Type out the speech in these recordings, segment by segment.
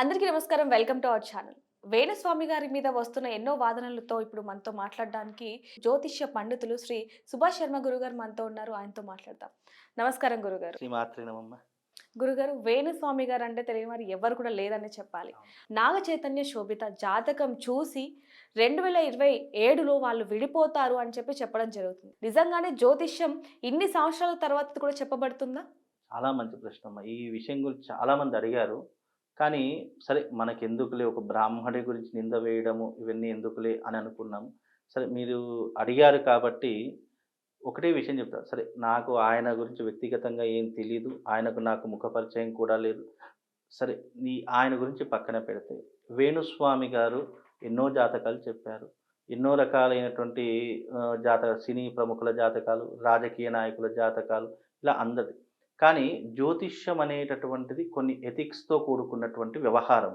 అందరికీ నమస్కారం. Welcome to our channel. Venuswamy గారి మీద వస్తున్న ఎన్నో వాదనలతో ఇప్పుడు మనతో మాట్లాడడానికి జ్యోతిష్య పండితులు శ్రీ సుభాష్ శర్మ గురుగారు మనతో ఉన్నారు. ఆయనతో మాట్లాడదాం. నమస్కారం గురుగారు. శ్రీమాత్రినమ్మ గురుగారు వేణుస్వామి గారు అంటే తెలియని వారు ఎవరు కూడా లేదని చెప్పాలి. నాగ చైతన్య శోభిత జాతకం చూసి రెండు వేల ఇరవై ఏడులో వాళ్ళు విడిపోతారు అని చెప్పి చెప్పడం జరుగుతుంది. నిజంగానే జ్యోతిష్యం ఇన్ని సంవత్సరాల తర్వాత కూడా చెప్పబడుతుందా? చాలా మంచి ప్రశ్న అమ్మ ఈ విషయం గురించి చాలా మంది అడిగారు. కానీ సరే మనకెందుకులే ఒక బ్రాహ్మడి గురించి నింద వేయడము ఇవన్నీ ఎందుకులే అని అనుకున్నాము సరే మీరు అడిగారు కాబట్టి ఒకటే విషయం చెప్తా. సరే నాకు ఆయన గురించి వ్యక్తిగతంగా ఏం తెలియదు ఆయనకు నాకు ముఖ పరిచయం కూడా లేదు. సరే నీ ఆయన గురించి పక్కన పెడితే వేణుస్వామి గారు ఎన్నో జాతకాలు చెప్పారు. ఎన్నో రకాలైనటువంటి జాతక సినీ ప్రముఖుల జాతకాలు రాజకీయ నాయకుల జాతకాలు ఇలా అందరి కానీ జ్యోతిష్యం అనేటటువంటిది కొన్ని ఎథిక్స్తో కూడుకున్నటువంటి వ్యవహారం.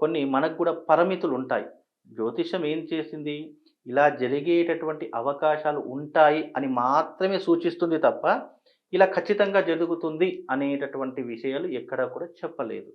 కొన్ని మనకు కూడా పరిమితులు ఉంటాయి. జ్యోతిష్యం ఏం చేసింది? ఇలా జరిగేటటువంటి అవకాశాలు ఉంటాయి అని మాత్రమే సూచిస్తుంది తప్ప ఇలా ఖచ్చితంగా జరుగుతుంది అనేటటువంటి విషయాలు ఎక్కడా కూడా చెప్పలేదు.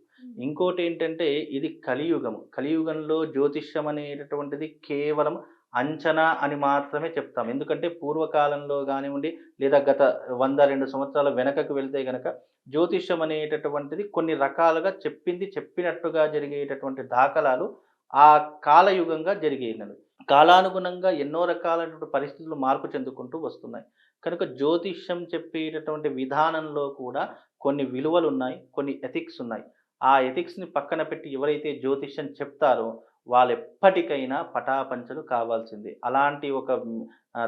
ఇంకోటి ఏంటంటే ఇది కలియుగం. కలియుగంలో జ్యోతిష్యం అనేటటువంటిది కేవలం అంచనా అని మాత్రమే చెప్తాం. ఎందుకంటే పూర్వకాలంలో కానివ్వండి లేదా గత వంద రెండు సంవత్సరాల వెనకకు వెళ్తే గనక జ్యోతిష్యం అనేటటువంటిది కొన్ని రకాలుగా చెప్పింది చెప్పినట్టుగా జరిగేటటువంటి దాఖలాలు ఆ కాలయుగంగా జరిగేనవి. కాలానుగుణంగా ఎన్నో రకాలైనటువంటి పరిస్థితులు మార్పు చెందుకుంటూ వస్తున్నాయి. కనుక జ్యోతిష్యం చెప్పేటటువంటి విధానంలో కూడా కొన్ని విలువలు ఉన్నాయి కొన్ని ఎథిక్స్ ఉన్నాయి. ఆ ఎథిక్స్ని పక్కన పెట్టి ఎవరైతే జ్యోతిష్యం చెప్తారో వాళ్ళు ఎప్పటికైనా పటాపంచలు కావాల్సింది. అలాంటి ఒక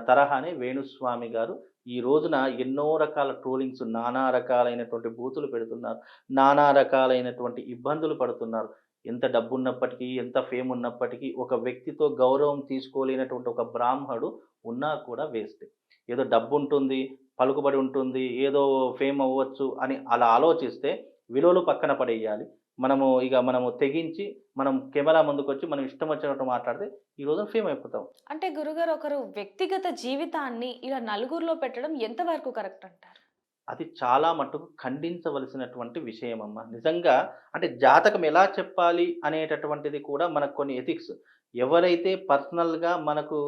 తరహానే వేణుస్వామి గారు ఈ రోజున ఎన్నో రకాల ట్రోలింగ్స్ నానా రకాలైనటువంటి బూతులు పెడుతున్నారు. నానా రకాలైనటువంటి ఇబ్బందులు పడుతున్నారు. ఎంత డబ్బు ఉన్నప్పటికీ ఎంత ఫేమ్ ఉన్నప్పటికీ ఒక వ్యక్తితో గౌరవం తీసుకోలేనటువంటి ఒక బ్రాహ్మడు ఉన్నా కూడా వేస్ట్. ఏదో డబ్బు ఉంటుంది పలుకుబడి ఉంటుంది ఏదో ఫేమ్ అవ్వచ్చు అని అలా ఆలోచిస్తే విలువలు పక్కన పడేయాలి. మనము ఇక మనము తెగించి మనం కెమెరా ముందుకు వచ్చి మనం ఇష్టం వచ్చినట్టు మాట్లాడితే ఈ రోజు ఫేమ్ అయిపోతాం. అంటే గురుగారు ఒకరు వ్యక్తిగత జీవితాన్ని ఇలా నలుగురిలో పెట్టడం ఎంతవరకు కరెక్ట్ అంటారు? అది చాలా మట్టుకు ఖండించవలసినటువంటి విషయం అమ్మ నిజంగా అంటే జాతకం ఎలా చెప్పాలి అనేటటువంటిది కూడా మనకు కొన్ని ఎథిక్స్. ఎవరైతే పర్సనల్గా మనకు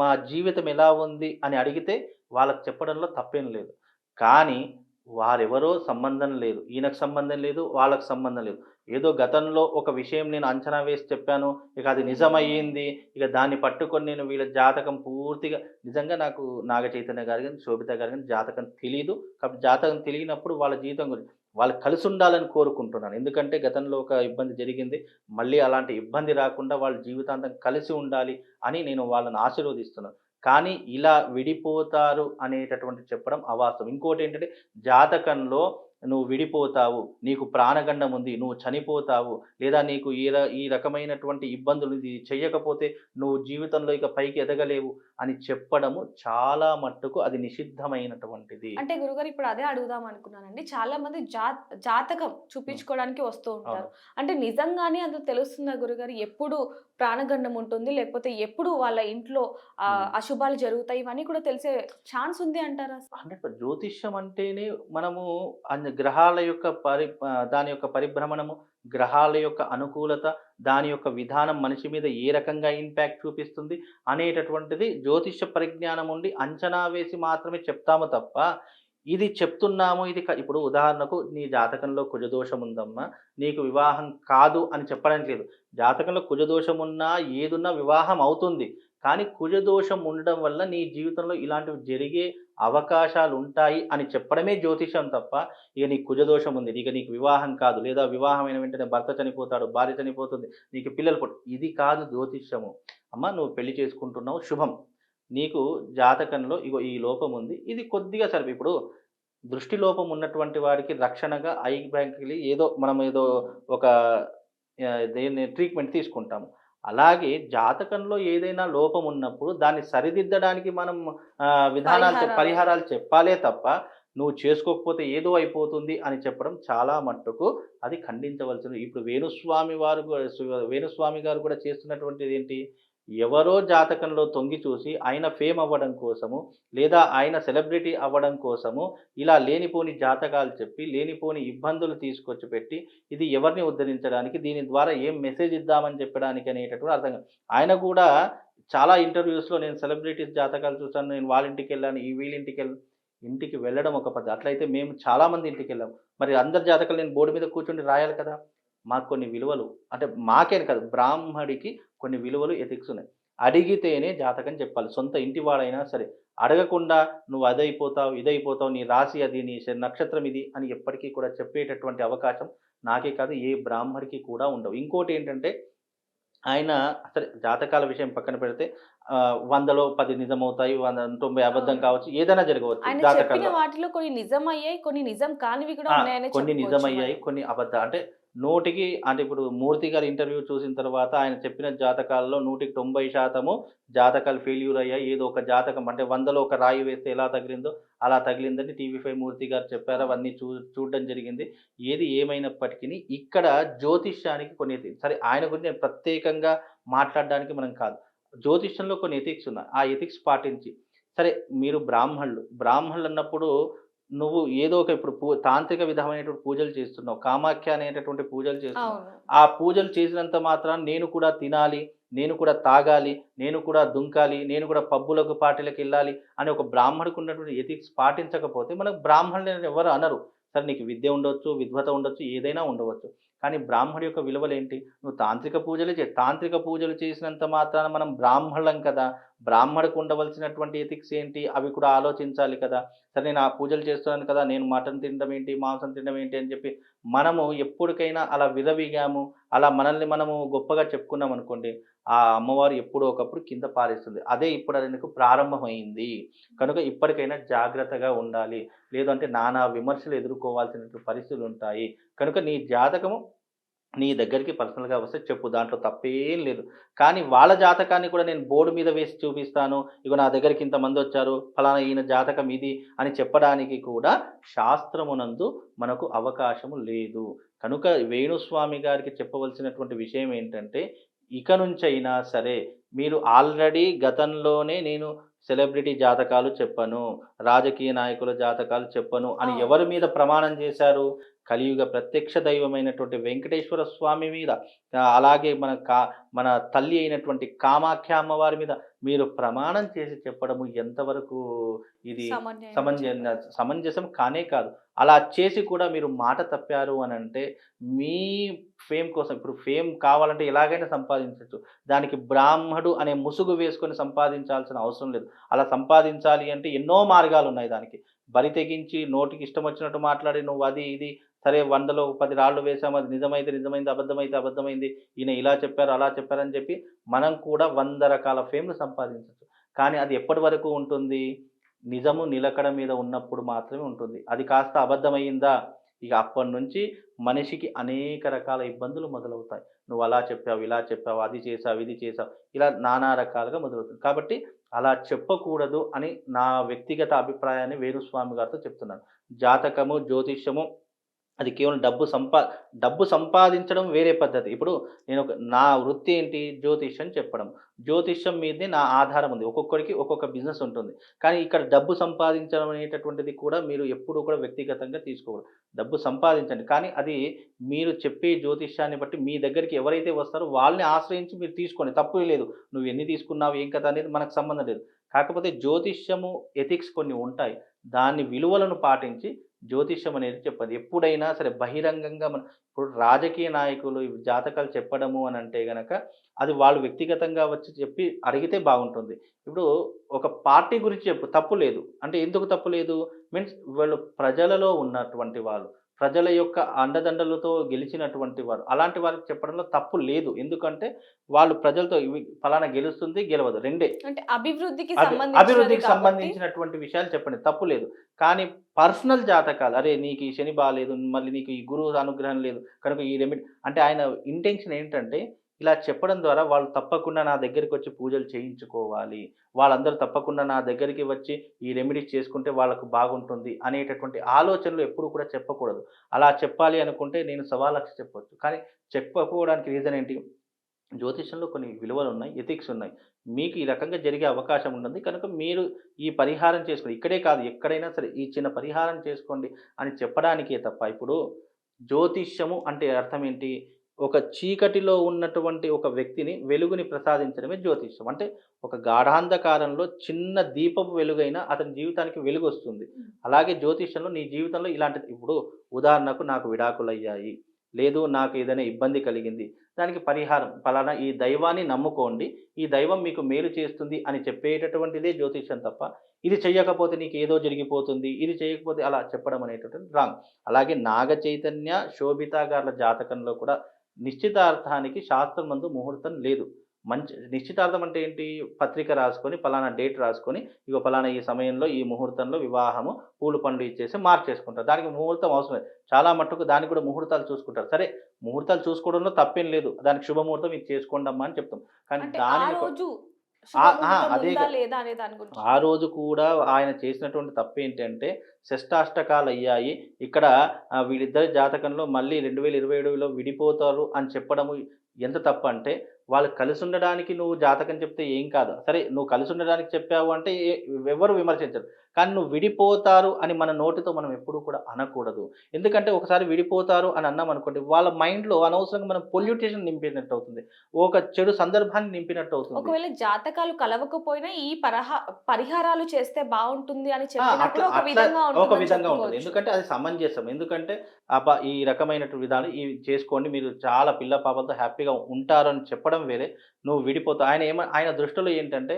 మా జీవితం ఎలా ఉంది అని అడిగితే వాళ్ళకి చెప్పడంలో తప్పేం లేదు. కానీ వారెవరో సంబంధం లేదు. ఈయనకు సంబంధం లేదు వాళ్ళకు సంబంధం లేదు. ఏదో గతంలో ఒక విషయం నేను అంచనా వేసి చెప్పాను ఇక అది నిజమయ్యింది ఇక దాన్ని పట్టుకొని నేను వీళ్ళ జాతకం పూర్తిగా నిజంగా నాకు నాగ చైతన్య గారు కానీ శోభిత గారు కానీ జాతకం తెలియదు కాబట్టి జాతకం తెలియనప్పుడు వాళ్ళ జీవితం గురించి వాళ్ళు కలిసి ఉండాలని కోరుకుంటున్నాను. ఎందుకంటే గతంలో ఒక ఇబ్బంది జరిగింది మళ్ళీ అలాంటి ఇబ్బంది రాకుండా వాళ్ళ జీవితాంతం కలిసి ఉండాలి అని నేను వాళ్ళని ఆశీర్వదిస్తున్నాను. కానీ ఇలా విడిపోతారు అనేటటువంటి చెప్పడం అవాస్తవం. ఇంకోటి ఏంటంటే జాతకంలో నువ్వు విడిపోతావు నీకు ప్రాణగండం ఉంది నువ్వు చనిపోతావు లేదా నీకు ఈ ఈ రకమైనటువంటి ఇబ్బందులు ఇది చెయ్యకపోతే నువ్వు జీవితంలో ఇక పైకి ఎదగలేవు అని చెప్పడము చాలా మట్టుకు అది నిషిద్ధమైనటువంటిది. అంటే గురుగారు ఇప్పుడు అదే అడుగుదాం అనుకున్నానండి. చాలా మంది జాతకం చూపించుకోవడానికి వస్తూ ఉంటారు. అంటే నిజంగానే అందులో తెలుస్తుందా గురుగారు? ఎప్పుడు ప్రాణగండం ఉంటుంది లేకపోతే ఎప్పుడు వాళ్ళ ఇంట్లో. అశుభాలు జరుగుతాయి? ఇవన్నీ కూడా తెలిసే ఛాన్స్ ఉంది అంటారా? హండ్రెడ్ జ్యోతిష్యం అంటేనే మనము అన్ని గ్రహాల యొక్క పరి దాని యొక్క పరిభ్రమణము గ్రహాల యొక్క అనుకూలత దాని యొక్క విధానం మనిషి మీద ఏ రకంగా ఇంపాక్ట్ చూపిస్తుంది అనేటటువంటిది జ్యోతిష్య పరిజ్ఞానం ఉండి అంచనా వేసి మాత్రమే చెప్తాము తప్ప ఇది చెప్తున్నాము ఇది ఇప్పుడు ఉదాహరణకు నీ జాతకంలో కుజదోషం ఉందమ్మా నీకు వివాహం కాదు అని చెప్పడానికి లేదు. జాతకంలో కుజదోషం ఉన్నా ఏదున్నా వివాహం అవుతుంది. కానీ కుజదోషం ఉండడం వల్ల నీ జీవితంలో ఇలాంటివి జరిగే అవకాశాలు ఉంటాయి అని చెప్పడమే జ్యోతిషం తప్ప ఇక నీకు కుజదోషం ఉంది ఇక నీకు వివాహం కాదు. లేదా వివాహమైన వెంటనే భర్త చనిపోతాడు భార్య చనిపోతుంది నీకు పిల్లలు పుట్టు ఇది కాదు జ్యోతిష్యము. అమ్మ నువ్వు పెళ్ళి చేసుకుంటున్నావు శుభం. నీకు జాతకంలో ఇగో ఈ లోపం ఉంది ఇది కొద్దిగా సరిపి ఇప్పుడు దృష్టి లోపం ఉన్నటువంటి వాడికి రక్షణగా ఐ బ్యాంక్కి ఏదో మనం ఏదో ఒక దేన్ని ట్రీట్మెంట్ తీసుకుంటాము. అలాగే జాతకంలో ఏదైనా లోపం ఉన్నప్పుడు దాన్ని సరిదిద్దడానికి మనం విధానాలు పరిహారాలు. చెప్పాలే తప్ప నువ్వు చేసుకోకపోతే ఏదో అయిపోతుంది అని చెప్పడం చాలా మట్టుకు అది ఖండించవలసింది ఇప్పుడు వేణుస్వామి వారు వేణుస్వామి గారు కూడా చేస్తున్నటువంటిది ఏంటి ఎవరో జాతకంలో తొంగి చూసి ఆయన ఫేమ్ అవ్వడం కోసము లేదా ఆయన సెలబ్రిటీ అవ్వడం కోసము ఇలా లేనిపోని జాతకాలు చెప్పి లేనిపోని ఇబ్బందులు తీసుకొచ్చి పెట్టి ఇది ఎవరిని ఉద్ధరించడానికి దీని ద్వారా ఏం మెసేజ్ ఇద్దామని చెప్పడానికి అనేటటువంటి అర్థం కాదు. ఆయన కూడా చాలా ఇంటర్వ్యూస్లో నేను సెలబ్రిటీస్ జాతకాలు చూసాను నేను వాళ్ళ ఇంటికి వెళ్ళాను ఈ వీళ్ళింటికి వెళ్ళాను ఇంటికి వెళ్ళడం ఒక పద్ధతి. అట్లయితే మేము చాలామంది ఇంటికి వెళ్ళాం. మరి అందరి జాతకాలు నేను బోర్డు మీద కూర్చుని రాయాలి కదా? మాకు కొన్ని విలువలు. అంటే మాకేం కాదు బ్రాహ్మడికి కొన్ని విలువలు ఎథిక్స్ ఉన్నాయి అడిగితేనే జాతకం చెప్పాలి సొంత ఇంటి వాడైనా సరే అడగకుండా నువ్వు అదైపోతావు ఇదైపోతావు నీ రాశి అది నీ నక్షత్రం ఇది అని ఎప్పటికీ కూడా చెప్పేటటువంటి అవకాశం నాకే కాదు ఏ బ్రాహ్మడికి కూడా ఉండవు ఇంకోటి ఏంటంటే ఆయన సరే జాతకాల విషయం పక్కన పెడితే వందలో పది నిజమవుతాయి వంద తొంభై అబద్ధం. కావచ్చు ఏదైనా జరగవచ్చు జాతకాల్లో వాటిలో కొన్ని నిజం అయ్యాయి కొన్ని నిజం కానివి కూడా కొన్ని నిజమయ్యాయి మనం. కొన్ని అబద్ధ అంటే నూటికి అంటే ఇప్పుడు మూర్తి గారి ఇంటర్వ్యూ చూసిన తర్వాత ఆయన చెప్పిన జాతకాల్లో నూటికి తొంభై శాతము జాతకాలు ఫెయిల్యూర్ అయ్యాయి. ఏదో ఒక జాతకం అంటే వందలో ఒక రాయి వేస్తే ఎలా తగిలిందో అలా తగిలిందని టీవీ ఫైవ్ మూర్తి గారు చెప్పారు. అవన్నీ చూ చూడడం జరిగింది. ఏది ఏమైనప్పటికీ ఇక్కడ జ్యోతిష్యానికి కొన్ని సరే ఆయన గురించి నేను ప్రత్యేకంగా మాట్లాడడానికి మనం కాదు. జ్యోతిష్యంలో కొన్ని ఎథిక్స్ ఉన్నాయి. ఆ ఎథిక్స్ పాటించి సరే మీరు బ్రాహ్మణులు బ్రాహ్మణులు అన్నప్పుడు నువ్వు ఏదో ఒక ఇప్పుడు పూ తాంత్రిక విధమైనటువంటి పూజలు చేస్తున్నావు కామాఖ్య అనేటటువంటి పూజలు చేస్తున్నావు. ఆ పూజలు చేసినంత మాత్రం నేను కూడా తినాలి నేను కూడా తాగాలి నేను కూడా దుంకాలి నేను కూడా పబ్బులకు పార్టీలకు వెళ్ళాలి అని ఒక బ్రాహ్మడికి ఉన్నటువంటి ఎథిక్స్ పాటించకపోతే మనకు బ్రాహ్మణులు ఎవరు అనరు. సరే నీకు విద్య ఉండొచ్చు విద్వత ఉండొచ్చు ఏదైనా ఉండవచ్చు. కానీ బ్రాహ్మడి యొక్క విలువలేంటి? నువ్వు తాంత్రిక పూజలు చే తాంత్రిక పూజలు చేసినంత మాత్రాన మనం బ్రాహ్మణం కదా. బ్రాహ్మడికి ఉండవలసినటువంటి ఎథిక్స్ ఏంటి? అవి కూడా ఆలోచించాలి కదా. సరే నేను ఆ పూజలు చేస్తున్నాను కదా నేను మటన్ తినడం ఏంటి? మాంసం తినడం ఏంటి? అని చెప్పి మనము ఎప్పటికైనా అలా విరవిగాము అలా మనల్ని మనము గొప్పగా చెప్పుకున్నాం అనుకోండి ఆ అమ్మవారు ఎప్పుడో ఒకప్పుడు కింద పారేస్తుంది. అదే ఇప్పుడు ఆయనకు ప్రారంభమైంది? కనుక ఇప్పటికైనా జాగ్రత్తగా ఉండాలి. లేదంటే నానా విమర్శలు ఎదుర్కోవాల్సిన పరిస్థితులు ఉంటాయి. కనుక నీ జాతకము నీ దగ్గరికి పర్సనల్గా వస్తే చెప్పు. దాంట్లో తప్పేం లేదు. కానీ వాళ్ళ జాతకాన్ని కూడా నేను బోర్డు మీద వేసి చూపిస్తాను. ఇగో నా దగ్గరికి ఇంతమంది వచ్చారు. ఫలానా ఈయన జాతకం ఇది అని చెప్పడానికి కూడా శాస్త్రమునందు మనకు అవకాశము లేదు. కనుక వేణుస్వామి గారికి చెప్పవలసినటువంటి విషయం ఏంటంటే ఇక నుంచైనా సరే మీరు ఆల్రెడీ గతంలోనే నేను సెలబ్రిటీ జాతకాలు చెప్పను రాజకీయ నాయకుల జాతకాలు చెప్పను అని. ఎవరి మీద ప్రమాణం చేశారు కలియుగ ప్రత్యక్ష దైవమైనటువంటి వెంకటేశ్వర స్వామి మీద అలాగే మన కా మన తల్లి అయినటువంటి కామాఖ్య అమ్మవారి మీద మీరు ప్రమాణం చేసి చెప్పడము ఎంతవరకు ఇది సమంజ సమంజసం కానే కాదు. అలా చేసి కూడా మీరు మాట తప్పారు అని అంటే మీ ఫేమ్ కోసం ఇప్పుడు ఫేమ్ కావాలంటే ఎలాగైనా సంపాదించవచ్చు దానికి బ్రాహ్మడు అనే ముసుగు వేసుకొని సంపాదించాల్సిన అవసరం లేదు. అలా సంపాదించాలి అంటే ఎన్నో మార్గాలు ఉన్నాయి దానికి. బరి తెగించి నోటికి ఇష్టం వచ్చినట్టు మాట్లాడి నువ్వు అది ఇది సరే వందలో పది రాళ్ళు వేసాము అది నిజమైతే నిజమైంది అబద్ధమైతే అబద్ధమైంది ఈయన ఇలా చెప్పారు అలా చెప్పారని చెప్పి మనం కూడా వంద రకాల ఫేమ్లు సంపాదించవచ్చు కానీ అది ఎప్పటి వరకు ఉంటుంది? నిజము నిలకడ మీద ఉన్నప్పుడు మాత్రమే ఉంటుంది. అది కాస్త అబద్ధమైందా ఇక అప్పటి నుంచి మనిషికి అనేక రకాల ఇబ్బందులు మొదలవుతాయి. నువ్వు అలా చెప్పావు ఇలా చెప్పావు అది చేసావు ఇది చేసావు ఇలా నానా రకాలుగా మొదలవుతుంది. కాబట్టి అలా చెప్పకూడదు అని నా వ్యక్తిగత అభిప్రాయాన్ని వేణుస్వామి గారితో చెప్తున్నాను. జాతకము జ్యోతిష్యము అది కేవలం డబ్బు సంపా డబ్బు సంపాదించడం వేరే పద్ధతి. ఇప్పుడు నేను ఒక నా వృత్తి ఏంటి? జ్యోతిష్యం చెప్పడం. జ్యోతిష్యం మీదే నా ఆధారం ఉంది. ఒక్కొక్కరికి ఒక్కొక్క బిజినెస్ ఉంటుంది. కానీ ఇక్కడ డబ్బు సంపాదించడం అనేటటువంటిది కూడా మీరు ఎప్పుడూ కూడా వ్యక్తిగతంగా తీసుకోకూడదు. డబ్బు సంపాదించండి. కానీ అది మీరు చెప్పే జ్యోతిష్యాన్ని బట్టి మీ దగ్గరికి ఎవరైతే వస్తారో వాళ్ళని ఆశ్రయించి మీరు తీసుకోండి. తప్పు లేదు. నువ్వు ఎన్ని తీసుకున్నావు? ఏం కదా అనేది మనకు సంబంధం లేదు. కాకపోతే జ్యోతిష్యము ఎథిక్స్ కొన్ని ఉంటాయి. దాని విలువలను పాటించి జ్యోతిష్యం అనేది చెప్పదు. ఎప్పుడైనా సరే బహిరంగంగా మన ఇప్పుడు రాజకీయ నాయకులు జాతకాలు చెప్పడము అని అంటే గనక అది వాళ్ళు వ్యక్తిగతంగా వచ్చి చెప్పి అడిగితే బాగుంటుంది. ఇప్పుడు ఒక పార్టీ గురించి చెప్పు తప్పు లేదు. అంటే ఎందుకు తప్పు లేదు? మీన్స్ వాళ్ళు ప్రజలలో ఉన్నటువంటి వాళ్ళు ప్రజల యొక్క అండదండలతో గెలిచినటువంటి వారు. అలాంటి వారికి చెప్పడంలో తప్పు లేదు. ఎందుకంటే వాళ్ళు ప్రజలతో ఫలానా గెలుస్తుంది గెలవదు. రెండే. అంటే అభివృద్ధికి అభివృద్ధికి సంబంధించినటువంటి విషయాలు చెప్పండి. తప్పు లేదు. కానీ పర్సనల్ జాతకాలు. అరే నీకు ఈ శని బాగాలేదు మళ్ళీ నీకు ఈ గురువు అనుగ్రహం లేదు. కనుక ఈ రెమెడీ అంటే ఆయన ఇంటెన్షన్ ఏంటంటే ఇలా చెప్పడం ద్వారా వాళ్ళు తప్పకుండా నా దగ్గరికి వచ్చి పూజలు చేయించుకోవాలి. వాళ్ళందరూ తప్పకుండా నా దగ్గరికి వచ్చి ఈ రెమెడీస్ చేసుకుంటే వాళ్ళకు బాగుంటుంది అనేటటువంటి ఆలోచనలు ఎప్పుడు కూడా చెప్పకూడదు. అలా చెప్పాలి అనుకుంటే నేను సవా చెప్పవచ్చు కానీ చెప్పకపోవడానికి రీజన్ ఏంటి? జ్యోతిషంలో కొన్ని విలువలు ఉన్నాయి ఎథిక్స్ ఉన్నాయి. మీకు ఈ రకంగా జరిగే అవకాశం ఉంటుంది కనుక మీరు ఈ పరిహారం చేసుకోండి. ఇక్కడే కాదు ఎక్కడైనా సరే ఈ చిన్న పరిహారం చేసుకోండి అని చెప్పడానికే తప్ప ఇప్పుడు జ్యోతిష్యము అంటే అర్థం ఏంటి? ఒక చీకటిలో ఉన్నటువంటి ఒక వ్యక్తిని వెలుగుని ప్రసాదించడమే జ్యోతిష్యం. అంటే ఒక గాఢాంధకారంలో చిన్న దీపపు వెలుగైనా అతని జీవితానికి వెలుగు వస్తుంది అలాగే జ్యోతిష్యంలో నీ జీవితంలో ఇలాంటిది. ఇప్పుడు ఉదాహరణకు నాకు విడాకులు అయ్యాయి లేదు నాకు ఏదైనా ఇబ్బంది కలిగింది. దానికి పరిహారం. ఫలానా ఈ దైవాన్ని నమ్ముకోండి. ఈ దైవం మీకు మేలు చేస్తుంది అని చెప్పేటటువంటిదే జ్యోతిష్యం తప్ప ఇది చెయ్యకపోతే నీకు ఏదో జరిగిపోతుంది. ఇది చేయకపోతే అలా చెప్పడం అనేటటువంటి రాంగ్. అలాగే నాగ చైతన్య శోభిత గార్ల జాతకంలో కూడా నిశ్చితార్థానికి శాస్త్రం మందు ముహూర్తం లేదు. మంచి నిశ్చితార్థం అంటే ఏంటి? పత్రిక రాసుకొని పలానా డేట్ రాసుకొని ఇగో పలానా ఈ సమయంలో ఈ ముహూర్తంలో వివాహము పూలు పండ్లు ఇచ్చేసి మార్చేసుకుంటారు దానికి ముహూర్తం అవసరం చాలా మట్టుకు దానికి కూడా ముహూర్తాలు చూసుకుంటారు. సరే ముహూర్తాలు చూసుకోవడంలో తప్పేం లేదు. దానికి శుభముహూర్తం ఇది చేసుకోండి అమ్మా అని చెప్తాం. కానీ దాని అదే లేదా ఆ రోజు కూడా ఆయన చేసినటువంటి తప్పు ఏంటంటే షష్టాష్టకాలు అయ్యాయి. ఇక్కడ వీళ్ళిద్దరి జాతకంలో మళ్ళీ రెండు వేల ఇరవై ఏడులో విడిపోతారు అని చెప్పడము ఎంత తప్పు అంటే వాళ్ళు కలిసి ఉండడానికి నువ్వు జాతకం చెప్తే ఏం కాదు. సరే నువ్వు కలిసి ఉండడానికి చెప్పావు అంటే ఎవరు విమర్శించరు. కానీ నువ్వు విడిపోతారు అని మన నోటితో మనం ఎప్పుడూ కూడా అనకూడదు. ఎందుకంటే ఒకసారి విడిపోతారు అని అన్నాం అనుకోండి వాళ్ళ మైండ్లో అనవసరంగా మనం పొల్యూటేషన్ నింపినట్టు అవుతుంది. ఒక చెడు సందర్భాన్ని నింపినట్టు అవుతుంది. ఒకవేళ జాతకాలు కలవకపోయినా ఈ పరహా పరిహారాలు చేస్తే బాగుంటుంది అని చెప్పినప్పుడు అట్లా ఒక విధంగా ఒక ఉంటుందని విధంగా ఉంటుంది. ఎందుకంటే అది సమంజసం. ఎందుకంటే ఈ రకమైనటువంటి విధాలు ఇవి చేసుకోండి. మీరు చాలా పిల్ల పాపలతో హ్యాపీగా ఉంటారు అని చెప్పడం వేరే. నువ్వు విడిపోతావు. ఆయన ఏమ ఆయన దృష్టిలో ఏంటంటే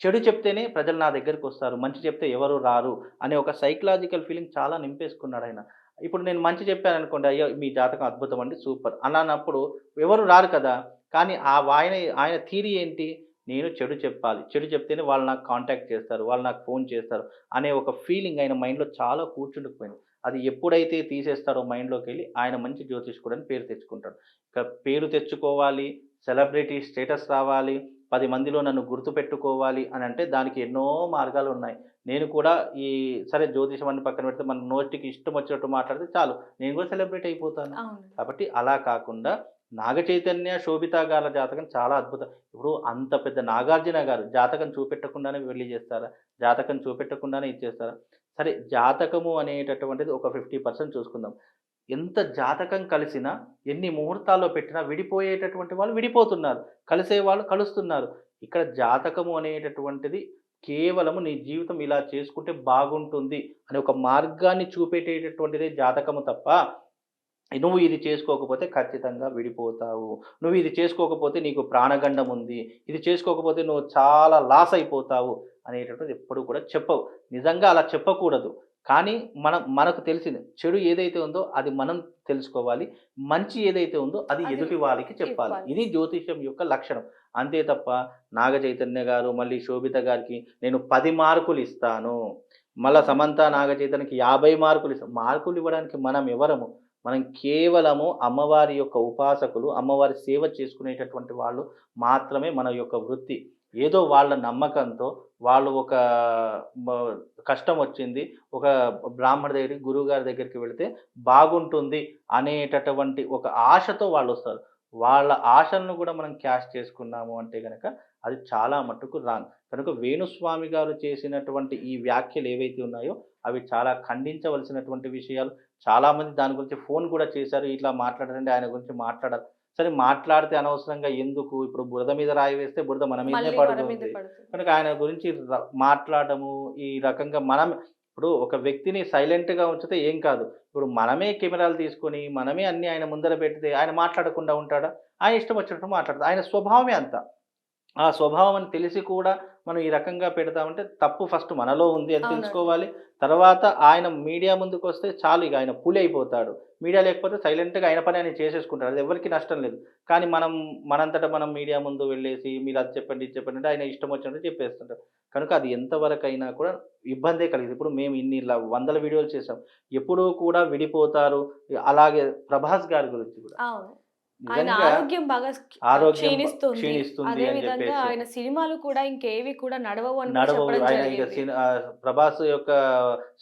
చెడు చెప్తేనే ప్రజలు నా దగ్గరికి వస్తారు. మంచి చెప్తే ఎవరు రారు అనే ఒక సైకలాజికల్ ఫీలింగ్ చాలా నింపేసుకున్నాడు ఆయన. ఇప్పుడు నేను మంచి చెప్పాను అనుకోండి అయ్యో మీ జాతకం అద్భుతం అండి సూపర్ అన్నప్పుడు ఎవరు రారు కదా? కానీ ఆ ఆయన ఆయన థీరీ ఏంటి? నేను చెడు చెప్పాలి. చెడు చెప్తేనే వాళ్ళు నాకు కాంటాక్ట్ చేస్తారు వాళ్ళు నాకు ఫోన్ చేస్తారు అనే ఒక ఫీలింగ్ ఆయన మైండ్లో చాలా కూర్చుండిపోయింది. అది ఎప్పుడైతే తీసేస్తారో మైండ్లోకి వెళ్ళి ఆయన మంచి జ్యోతిష్కుడు అని పేరు తెచ్చుకుంటాడు. ఇక పేరు తెచ్చుకోవాలి సెలబ్రిటీ స్టేటస్ రావాలి పది మందిలో నన్ను గుర్తుపెట్టుకోవాలి అని అంటే దానికి ఎన్నో మార్గాలు ఉన్నాయి. నేను కూడా ఈ సరే జ్యోతిషం అని పక్కన పెడితే మన నోటికి ఇష్టం వచ్చినట్టు మాట్లాడితే చాలు నేను కూడా సెలబ్రేట్ అయిపోతాను. కాబట్టి అలా కాకుండా నాగ చైతన్య శోభిత గారి జాతకం చాలా అద్భుతం. ఇప్పుడు అంత పెద్ద నాగార్జున గారు జాతకం చూపెట్టకుండానే వెళ్ళి చేస్తారా? జాతకం చూపెట్టకుండానే ఇచ్చేస్తారా? సరే జాతకము అనేటటువంటిది ఒక ఫిఫ్టీ పర్సెంట్ చూసుకుందాం. ఎంత జాతకం కలిసినా ఎన్ని ముహూర్తాల్లో పెట్టినా విడిపోయేటటువంటి వాళ్ళు విడిపోతున్నారు. కలిసే వాళ్ళు కలుస్తున్నారు. ఇక్కడ జాతకము అనేటటువంటిది కేవలము నీ జీవితం ఇలా చేసుకుంటే బాగుంటుంది అనే ఒక మార్గాన్ని చూపెట్టేటటువంటిదే జాతకము తప్ప నువ్వు ఇది చేసుకోకపోతే ఖచ్చితంగా విడిపోతావు. నువ్వు ఇది చేసుకోకపోతే నీకు ప్రాణగండం ఉంది. ఇది చేసుకోకపోతే నువ్వు చాలా లాస్ అయిపోతావు అనేటటువంటిది ఎప్పుడు కూడా చెప్పవు. నిజంగా అలా చెప్పకూడదు. కానీ మనం మనకు తెలిసింది చెడు ఏదైతే ఉందో అది మనం తెలుసుకోవాలి. మంచి ఏదైతే ఉందో అది ఎదుటి వారికి చెప్పాలి. ఇది జ్యోతిష్యం యొక్క లక్షణం. అంతే తప్ప నాగ చైతన్య గారు మళ్ళీ శోభిత గారికి నేను పది మార్కులు ఇస్తాను. మళ్ళా సమంత నాగ చైతన్యకి యాభై మార్కులు ఇస్తాను మార్కులు ఇవ్వడానికి మనం ఎవరము? మనం కేవలము అమ్మవారి యొక్క ఉపాసకులు అమ్మవారి సేవ చేసుకునేటటువంటి వాళ్ళు మాత్రమే మన యొక్క వృత్తి. ఏదో వాళ్ళ నమ్మకంతో వాళ్ళు ఒక కష్టం వచ్చింది. ఒక బ్రాహ్మణ దగ్గరికి గురువు గారి దగ్గరికి వెళితే బాగుంటుంది అనేటటువంటి ఒక ఆశతో వాళ్ళు వస్తారు. వాళ్ళ ఆశలను కూడా మనం క్యాష్ చేసుకున్నాము అంటే కనుక అది చాలా మటుకు రాంగ్. కనుక వేణుస్వామి గారు చేసినటువంటి ఈ వ్యాఖ్యలు ఏవైతే ఉన్నాయో అవి చాలా ఖండించవలసినటువంటి విషయాలు. చాలామంది దాని గురించి ఫోన్ కూడా చేశారు. ఇట్లా మాట్లాడారంటే ఆయన గురించి మాట్లాడారు. సరే మాట్లాడితే అనవసరంగా ఎందుకు? ఇప్పుడు బురద మీద రాయి వేస్తే బురద మన మీదనే పడుతుంది. కనుక ఆయన గురించి మాట్లాడము ఈ రకంగా మనం ఇప్పుడు ఒక వ్యక్తిని సైలెంట్గా ఉంచితే ఏం కాదు. ఇప్పుడు మనమే కెమెరాలు తీసుకొని మనమే అన్ని ఆయన ముందర పెడితే ఆయన మాట్లాడకుండా ఉంటాడా? ఆయన ఇష్టం వచ్చినట్టు మాట్లాడతాడు. ఆయన స్వభావమే అంత. ఆ స్వభావం అని తెలిసి కూడా మనం ఈ రకంగా పెడతామంటే తప్పు ఫస్ట్ మనలో ఉంది అని. తెలుసుకోవాలి. తర్వాత ఆయన మీడియా ముందుకు వస్తే చాలు ఇక ఆయన పులి అయిపోతాడు. మీడియా లేకపోతే సైలెంట్గా ఆయన పని ఆయన చేసేసుకుంటాడు. అది ఎవరికి నష్టం లేదు. కానీ మనం మనంతటా మనం మీడియా ముందు వెళ్ళేసి మీరు అది చెప్పండి ఇది చెప్పండి అంటే ఆయన ఇష్టం వచ్చినట్టు చెప్పేస్తుంటారు కనుక అది ఎంతవరకు అయినా కూడా ఇబ్బందే కలిగింది. ఇప్పుడు మేము ఇన్ని ఇలా వందల వీడియోలు చేసాం ఎప్పుడూ కూడా విడిపోతారు. అలాగే ప్రభాస్ గారి గురించి కూడా. ఆయన ఆరోగ్యం బాగా క్షీణిస్తుంది. ఆయన సినిమాలు కూడా ఇంకేవి కూడా నడవవు అని కూడా నడవవు. ప్రభాస్ యొక్క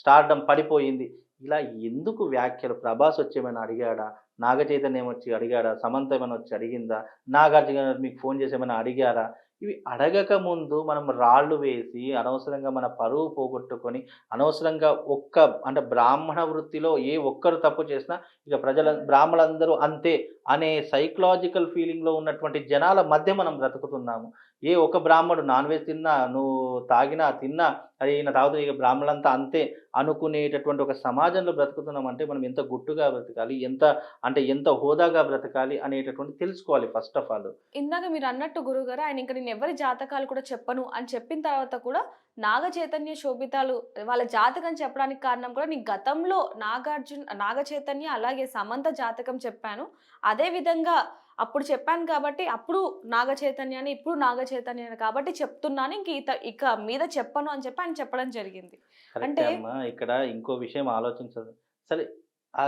స్టార్డమ్ పడిపోయింది. ఇలా ఎందుకు వ్యాఖ్యలు? ప్రభాస్ వచ్చేమైనా అడిగాడా? నాగ చైతన్యం వచ్చి అడిగాడా? సమంత ఏమైనా వచ్చి అడిగిందా? నాగార్జున గారు మీకు ఫోన్ చేసి ఏమైనా అడిగారా? ఇవి అడగక ముందు మనం రాళ్ళు వేసి అనవసరంగా మన పరువు పోగొట్టుకొని అనవసరంగా ఒక్క అంటే బ్రాహ్మణ వృత్తిలో ఏ ఒక్కరు తప్పు చేసినా ఇక ప్రజల బ్రాహ్మణులందరూ అంతే అనే సైకలాజికల్ ఫీలింగ్లో ఉన్నటువంటి జనాల మధ్య మనం బ్రతుకుతున్నాము. ఏ ఒక బ్రాహ్మడు నాన్ వెజ్ తిన్నా నువ్వు తాగినా తిన్నా అరే ఈయన తాగుతూ ఇక బ్రాహ్మణులంతా అంతే అనుకునేటటువంటి ఒక సమాజంలో బ్రతుకుతున్నాం అంటే మనం ఎంత గుట్టుగా బ్రతకాలి ఎంత అంటే ఎంత హోదాగా బ్రతకాలి అనేటటువంటి తెలుసుకోవాలి ఫస్ట్ ఆఫ్ ఆల్ ఇందాక మీరు అన్నట్టు గురుగారు ఆయన ఇంకా నేను ఎవరి జాతకాలు కూడా చెప్పను అని చెప్పిన తర్వాత కూడా నాగ చైతన్య శోభితాలు వాళ్ళ జాతకం చెప్పడానికి కారణం కూడా నేను గతంలో నాగార్జున నాగ చైతన్య అలాగే సమంత జాతకం చెప్పాను. అదే విధంగా అప్పుడు చెప్పాను కాబట్టి అప్పుడు నాగ చైతన్యాన్ని ఇప్పుడు నాగ చైతన్యాన్ని కాబట్టి చెప్తున్నాను. ఇంక ఇక మీద చెప్పను అని చెప్పి ఆయన చెప్పడం జరిగింది. అంటే- అమ్మా. ఇక్కడ ఇంకో విషయం ఆలోచించదు. సరే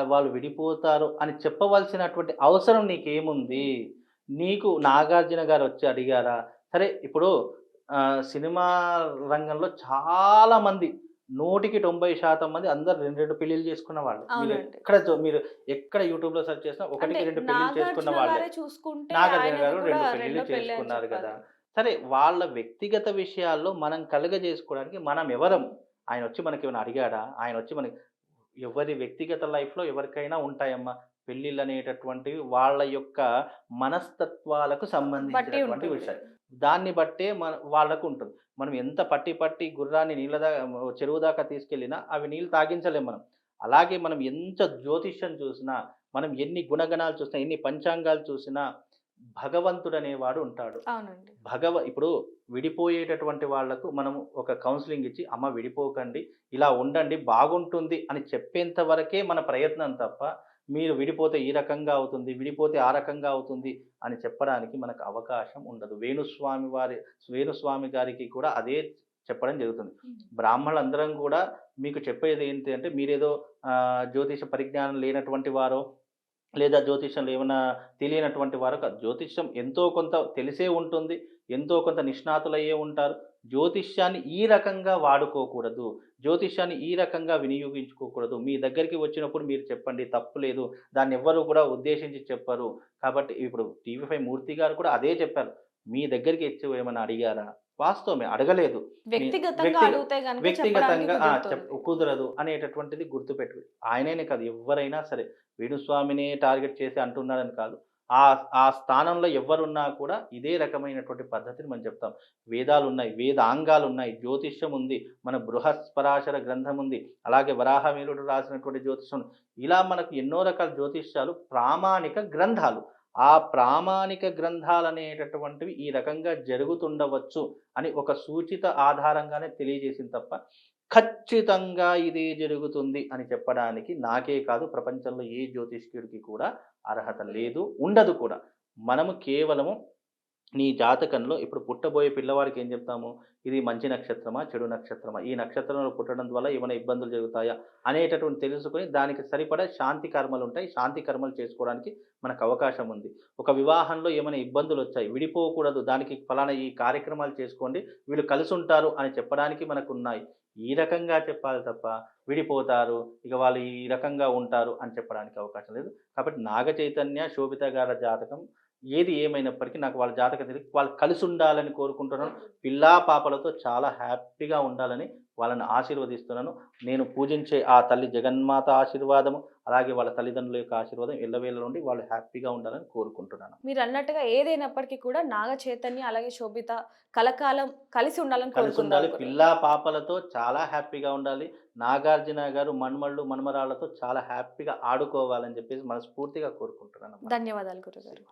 వాళ్ళు విడిపోతారు అని చెప్పవలసినటువంటి అవసరం నీకేముంది? నీకు నాగార్జున గారు వచ్చి అడిగారా? సరే ఇప్పుడు సినిమా రంగంలో చాలా మంది నూటికి తొంభై శాతం మంది అందరు రెండు రెండు పెళ్ళిళ్ళు చేసుకున్న వాళ్ళు. ఎక్కడ మీరు ఎక్కడ యూట్యూబ్లో సెర్చ్ చేసినా ఒకటికి రెండు పెళ్ళిళ్ళు చేసుకున్న వాళ్ళే. నాగార్జున గారు రెండు పెళ్ళిళ్ళు అని చేసుకున్నారు. కదా. సరే వాళ్ళ వ్యక్తిగత విషయాల్లో మనం కలుగజేసుకోవడానికి మనం ఎవరం? ఆయన వచ్చి మనకి ఏమైనా అడిగాడా? ఆయన వచ్చి మనకి ఎవరి వ్యక్తిగత లైఫ్లో ఎవరికైనా ఉంటాయమ్మా? పెళ్ళిళ్ళు అనేటటువంటివి వాళ్ళ యొక్క మనస్తత్వాలకు సంబంధించినటువంటి. విషయాలు. దాన్ని బట్టే మన వాళ్ళకు ఉంటుంది మనం ఎంత పట్టి పట్టి గుర్రాన్ని నీళ్ళ దా చెరువు దాకా తీసుకెళ్ళినా అవి నీళ్ళు తాగించలేం మనం. అలాగే మనం ఎంత జ్యోతిష్యం చూసినా మనం ఎన్ని గుణగణాలు చూసినా ఎన్ని పంచాంగాలు చూసినా భగవంతుడు అనేవాడు ఉంటాడు. అవునండి. భగవ ఇప్పుడు విడిపోయేటటువంటి వాళ్ళకు మనం ఒక కౌన్సిలింగ్ ఇచ్చి అమ్మ విడిపోకండి ఇలా ఉండండి బాగుంటుంది అని చెప్పేంత వరకే మన ప్రయత్నం తప్ప మీరు విడిపోతే ఈ రకంగా అవుతుంది విడిపోతే ఆ రకంగా అవుతుంది అని చెప్పడానికి మనకు అవకాశం ఉండదు. వేణుస్వామి వారి వేణుస్వామి గారికి కూడా అదే చెప్పడం జరుగుతుంది. బ్రాహ్మణులందరం కూడా మీకు చెప్పేది ఏంటి అంటే మీరేదో జ్యోతిష పరిజ్ఞానం లేనటువంటి వారో లేదా జ్యోతిషంలో ఏమైనా తెలియనటువంటి వారు జ్యోతిష్యం ఎంతో కొంత తెలిసే ఉంటుంది ఎంతో కొంత నిష్ణాతులయ్యే ఉంటారు. జ్యోతిష్యాన్ని ఈ రకంగా వాడుకోకూడదు. జ్యోతిష్యాన్ని ఈ రకంగా వినియోగించుకోకూడదు. మీ దగ్గరికి వచ్చినప్పుడు మీరు చెప్పండి తప్పు లేదు దాన్ని ఎవ్వరు కూడా ఉద్దేశించి చెప్పరు. కాబట్టి ఇప్పుడు టీవీ ఫైవ్ మూర్తి గారు కూడా అదే చెప్పారు. మీ దగ్గరికి వచ్చి ఏమైనా అడిగారా? వాస్తవమే అడగలేదు. వ్యక్తిగతంగా కుదరదు అనేటటువంటిది గుర్తుపెట్టు ఆయనే కాదు ఎవరైనా సరే వేణుస్వామిని టార్గెట్ చేసి అంటున్నారని కాదు. ఆ ఆ స్థానంలో ఎవరున్నా కూడా ఇదే రకమైనటువంటి పద్ధతిని మనం చెప్తాం. వేదాలు ఉన్నాయి వేదాంగాలు ఉన్నాయి జ్యోతిష్యం ఉంది మన బృహస్పరాశర గ్రంథం ఉంది అలాగే వరాహమేలుడు రాసినటువంటి జ్యోతిష్యం. ఇలా మనకు ఎన్నో రకాల జ్యోతిష్యాలు ప్రామాణిక గ్రంథాలు. ఆ ప్రామాణిక గ్రంథాలు అనేటటువంటివి ఈ రకంగా జరుగుతుండవచ్చు అని ఒక సూచిత ఆధారంగానే తెలియజేసింది తప్ప ఖచ్చితంగా ఇదే జరుగుతుంది అని చెప్పడానికి నాకే కాదు ప్రపంచంలో ఏ జ్యోతిష్కుడికి కూడా అర్హత లేదు ఉండదు కూడా. మనము కేవలము నీ జాతకంలో ఇప్పుడు పుట్టబోయే పిల్లవాడికి ఏం చెప్తాము? ఇది మంచి నక్షత్రమా? చెడు నక్షత్రమా? ఈ నక్షత్రంలో పుట్టడం వల్ల ఏమైనా ఇబ్బందులు జరుగుతాయా? అనేటటువంటి తెలుసుకొని దానికి సరిపడా శాంతి కర్మలు ఉంటాయి. శాంతి కర్మలు చేసుకోవడానికి మనకు అవకాశం ఉంది. ఒక వివాహంలో ఏమైనా ఇబ్బందులు వచ్చాయి? విడిపోకూడదు. దానికి ఫలానా ఈ కార్యక్రమాలు చేసుకోండి. వీళ్ళు కలిసి ఉంటారు అని చెప్పడానికి మనకు ఉన్నాయి. ఈ రకంగా చెప్పాలి తప్ప విడిపోతారు. ఇక వాళ్ళు ఈ రకంగా ఉంటారు అని చెప్పడానికి అవకాశం లేదు. కాబట్టి నాగ చైతన్య శోభిత గారి జాతకం ఏది ఏమైనప్పటికీ నాకు వాళ్ళ జాతకం తెలియదు వాళ్ళు కలిసి ఉండాలని కోరుకుంటున్నాను. పిల్లా పాపలతో చాలా హ్యాపీగా ఉండాలని వాళ్ళని ఆశీర్వదిస్తున్నాను. నేను పూజించే ఆ తల్లి జగన్మాత ఆశీర్వాదము అలాగే వాళ్ళ తల్లిదండ్రుల యొక్క ఆశీర్వాదం ఎల్లవేళ నుండి వాళ్ళు హ్యాపీగా ఉండాలని కోరుకుంటున్నాను. మీరు అన్నట్టుగా ఏదైనప్పటికీ కూడా నాగ చైతన్య అలాగే శోభిత కలకాలం కలిసి ఉండాలని కలిసి ఉండాలి. పిల్లా పాపలతో చాలా హ్యాపీగా ఉండాలి. నాగార్జున గారు మన్మళ్ళు మన్మరాళ్ళతో చాలా హ్యాపీగా ఆడుకోవాలని చెప్పేసి మనస్ఫూర్తిగా కోరుకుంటున్నాను ధన్యవాదాలు గురుగారు.